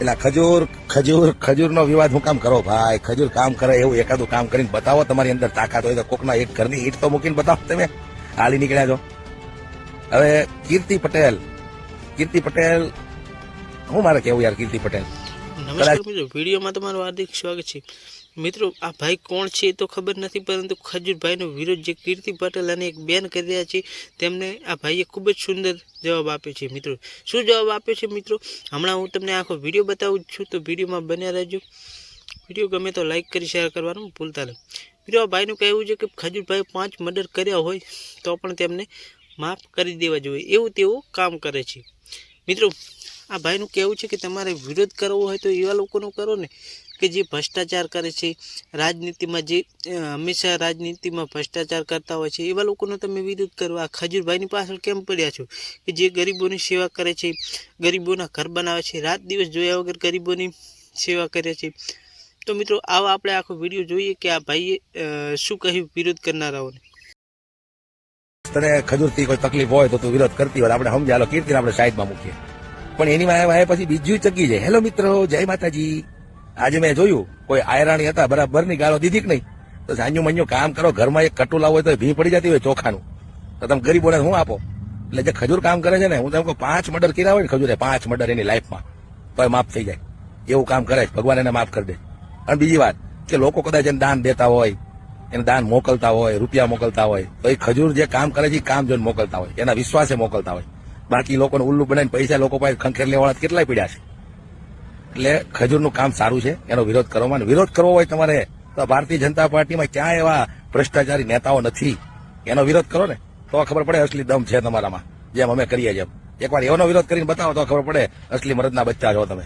એટલે ખજૂર ખજૂર, ખજૂરનો વિવાદ હું કામ કરો ભાઈ? ખજૂર કામ કરે, એવું એકાદું કામ કરીને બતાવો તમારી અંદર તાકાત હોય તો કોકના એક ઘરની ઈટ તો મૂકીને બતાવો તમે. હાલી નીકળ્યા છો. હવે કીર્તિ પટેલ કીર્તિ પટેલ, હું મારે કેવું યાર કીર્તિ પટેલ. વિડીયોમાં તમારું હાર્દિક સ્વાગત છે. મિત્રો, આ ભાઈ કોણ છે એ તો ખબર નથી, પરંતુ ખજૂરભાઈનો વિરોધ જે કીર્તિ પટેલ અને એક બેન કરી રહ્યા છે, તેમને આ ભાઈએ ખૂબ જ સુંદર જવાબ આપ્યો છે. મિત્રો, શું જવાબ આપ્યો છે મિત્રો? હમણાં હું તમને આખો વીડિયો બતાવું છું, તો વિડીયોમાં બન્યા રહેજો. વીડિયો ગમે તો લાઈક કરી, શેર કરવાનું ભૂલતા નહીં. મિત્રો, આ ભાઈનું કહેવું છે કે ખજૂરભાઈ પાંચ મર્ડર કર્યા હોય, તો પણ તેમને માફ કરી દેવા જોઈએ. એવું તેઓ કામ કરે છે. મિત્રો, આ ભાઈનું કહેવું છે કે તમારે વિરોધ કરવો હોય તો એવા લોકોનો કરો ને કે જે ભ્રષ્ટાચાર કરે છે, રાજનીતિમાં જે હંમેશા રાજનીતિમાં ભ્રષ્ટાચાર કરતા હોય છે, એવા લોકોનો તમે વિરોધ કરો. આ ખજૂરભાઈની પાછળ કેમ પડ્યા છો? કે જે ગરીબોની સેવા કરે છે, ગરીબોના ઘર બનાવે છે, રાત દિવસ જોયા વગર ગરીબોની સેવા કરે છે. તો મિત્રો, આવો આપણે આખો વીડિયો જોઈએ કે આ ભાઈએ શું કહ્યું વિરોધ કરનારાઓને? તને ખજૂરથી કોઈ તકલીફ હોય તો તું વિરોધ કરતી હોય. આપણે સમજાલો કીર્તિને આપણે સાઈડમાં મૂકીએ. પણ એની વાય પછી બીજું ચકી જાય. હેલો મિત્રો, જય માતાજી. આજે મેં જોયું, કોઈ આયરાણી હતા, બરાબરની ગાળો દીધી કે નહીં? તો સાંજુ મഞ്ഞું કામ કરો, ઘરમાં એક કટુ હોય તો ભી પડી જતી હોય ચોખાનું. તો તમે ગરીબોને શું આપો? એટલે જે ખજૂર કામ કરે છે ને, હું તમને પાંચ મર્ડર કર્યા હોય ને ખજૂરે, પાંચ મર્ડર એની લાઈફમાં તો માફ થઈ જાય. એવું કામ કરે છે, ભગવાન એને માફ કરી દે. અને બીજી વાત, કે લોકો કદાચ એને દાન દેતા હોય, એને દાન મોકલતા હોય, રૂપિયા મોકલતા હોય, તો એ ખજૂર જે કામ કરે છે, એ કામ જોઈને મોકલતા હોય, એના વિશ્વાસે મોકલતા હોય. બાકી લોકોને ઉલ્લુ બનાવીને પૈસા લોકો પાસે ખંખેર લેવાળા કેટલાય પડ્યા છે. એટલે ખજૂરનું કામ સારું છે, એનો વિરોધ કરવામાં વિરોધ કરવો હોય તમારે, તો ભારતીય જનતા પાર્ટીમાં ક્યાં એવા ભ્રષ્ટાચારી નેતાઓ નથી? એનો વિરોધ કરો ને, તો ખબર પડે અસલી દમ છે તમારામાં. જેમ અમે કરીએ જેમ એકવાર એનો વિરોધ કરીને બતાવો તો ખબર પડે અસલી મરદના બચ્ચા છો તમે.